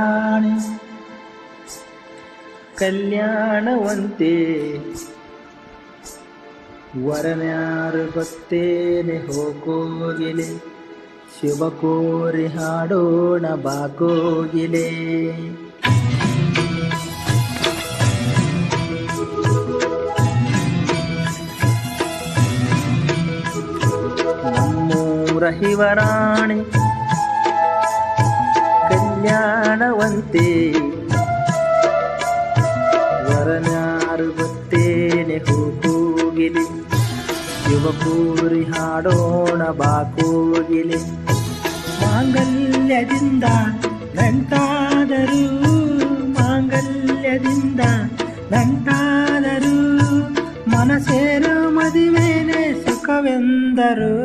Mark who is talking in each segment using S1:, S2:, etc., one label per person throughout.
S1: ರಾಣಿ ಕಲ್ಯಾಣವಂತೆ ವರನ್ಯಾರು ಗೊತ್ತೇನೆ ಹೋಗೋಗಿಲೆ ಶುಭ ಕೋರಿ ಹಾಡೋಣ ಬಾಕೋಗಿಲೆ ನಮ್ಮೂರ ಹಿವರಾಣಿ ಕಲ್ಯಾಣವಂತೆ ವರನಾರು ಗೊತ್ತೇನೆ ಹೋಗೋಗಿಲಿ. ಯುವಕೂರಿ ಹಾಡೋಣ ಬಾಕೋಗಿಲಿ ಮಾಂಗಲ್ಯದಿಂದ ನಂತಾದರೂ ಮಾಂಗಲ್ಯದಿಂದ ನಂತಾದರೂ, ಮನಸೇರು ಮದುವೆನೆ ಸುಖವೆಂದರು.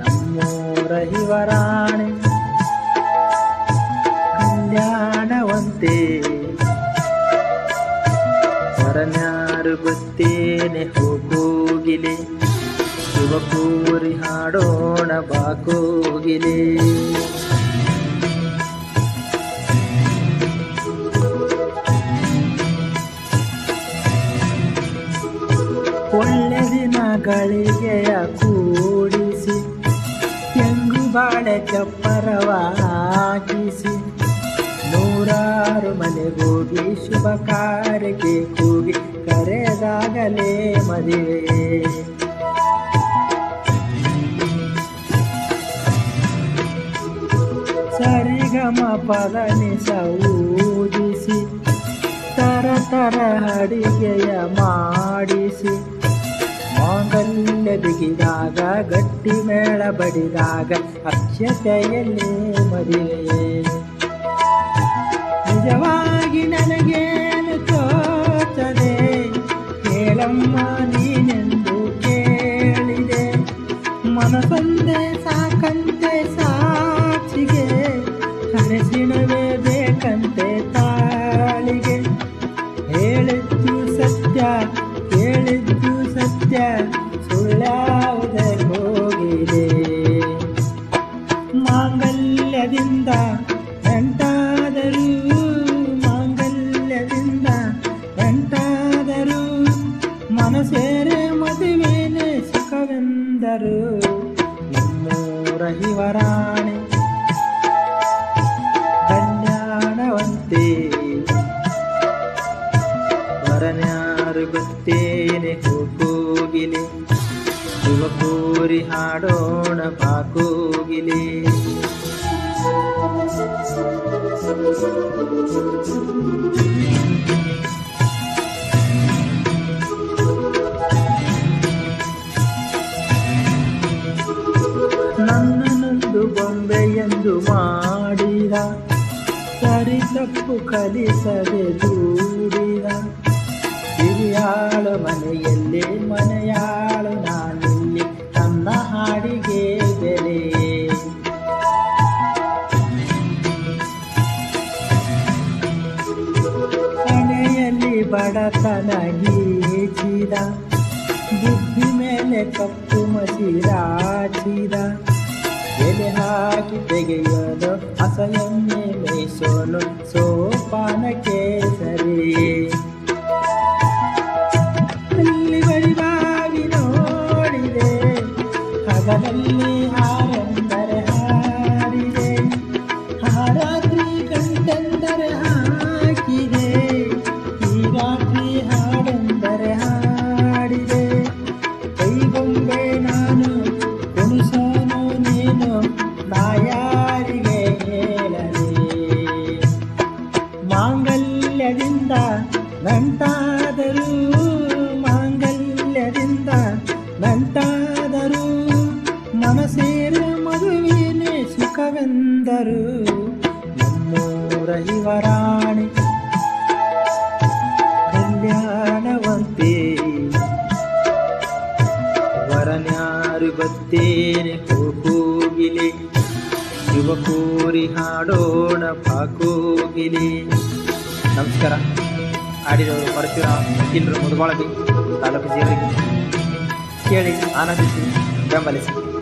S1: ನಮ್ಮೂರ ಹಿವರಾಣಿ ವರನ್ಯಾರು ಗೊತ್ತೇನೆ ಹೋಗೋಗಿಲೆ ಶಿವಪೂರಿ ಹಾಡೋಣ ಬಾಕೋಗಿಲೆ ಒಳ್ಳೆ ದಿನಗಳಿಗೆಯ ಕೂಡಿಸಿ ತೆಂಗು ಬಾಳೆ ಚಪ್ಪರವ ನೂರಾರು ಮನೆಗೋಗಿ ಶುಭ ಕಾರ್ಯಕ್ಕೆ ಕೂಗಿ ಕರೆದಾಗಲೇ ಮದುವೆ. ಸರಿಗಮ ಪದನಿಸ ಊದಿಸಿ ತರ ತರ ಅಡಿಗೆಯ ಮಾಡಿಸಿ. ಮಾಂಗಲ್ಯ ಬಿಗಿದಾಗ ಗಟ್ಟಿ ಮೇಳ ಬಡಿದಾಗ ಅಕ್ಷತೆಯಲ್ಲಿ ಮದುವೆ. ನಿಜವಾಗಿ ನನಗೇನು ತೋಚದೆ ಕೇಳಮ್ಮ, ನೀನೆಂದು ಕೇಳಿದೆ. ಮನಸೊಂದೇ ಸಾಕಂತೆ ಸಾಕ್ಷಿಗೆ ಕನಸಿನವೇ ಬೇಕಂತೆ ತಾಳಿಗೆ. ಹೇಳಿದ್ದು ಸತ್ಯ ಹೇಳಿದ್ದು ಸತ್ಯ, ಸುಳ್ಳಾವುದೇ ಹೋಗಿದೆ. ಮಾಂಗಲ್ಯದಿಂದ ಸುಖವೆಂದರು ನಮ್ಮೂರ ಹಿವರಾಣಿ ಕಲ್ಯಾಣವಂತೆ ವರನ್ಯಾರು ಗೊತ್ತೇನೆ ಹೋಗೋಗಿಲೆ ಯುವಕೂರಿ ಹಾಡೋಣ ಬಾಕೋಗಿಲೆ ಸರಿ ತಪ್ಪು ಕಲಿಸದೆ ದೂಡಿದ ಹಿರಿಯಾಳು ಮನೆಯಲ್ಲಿ ಮನೆಯಾಳು ನಾನಿಲ್ಲಿ ನನ್ನ ಹಾಡಿಗೆ ಬೆಲೆ. ಮನೆಯಲ್ಲಿ ಬಡತನ ಗೀಚಿದ, ಬುದ್ಧಿ ಮೇಲೆ ಕಪ್ಪು ಮಸಿರಾಚಿದ ಎಲೆ ಹಾಕಿ ತೆಗೆಯೋದು ಅಸಲನ್ನೇ ಮೇಯಿಸೋನು ಸೋಪಾನ ಸರಿ ನಮ್ಮೂರ ಇವರಾಣಿ ಕಲ್ಯಾಣವಂತೆ ವರನ್ಯಾರು ಬತ್ತೇನೆ ಹೋಗೋಗಿಲೆ ಯುವಕೋರಿ ಹಾಡೋಣ, ಪಾಕೋಗಿಲಿ. ನಮಸ್ಕಾರ. ಆಡಿದವರು ಪರಶುರಾಮ್ ವಕೀಲರು ಮುದುಬಾಳಿ ತಾಲೂಕು ಜೀವರಿಗೆ ಕೇಳಿ ಆನಂದಿಸಿ ಬೆಂಬಲಿಸಿ.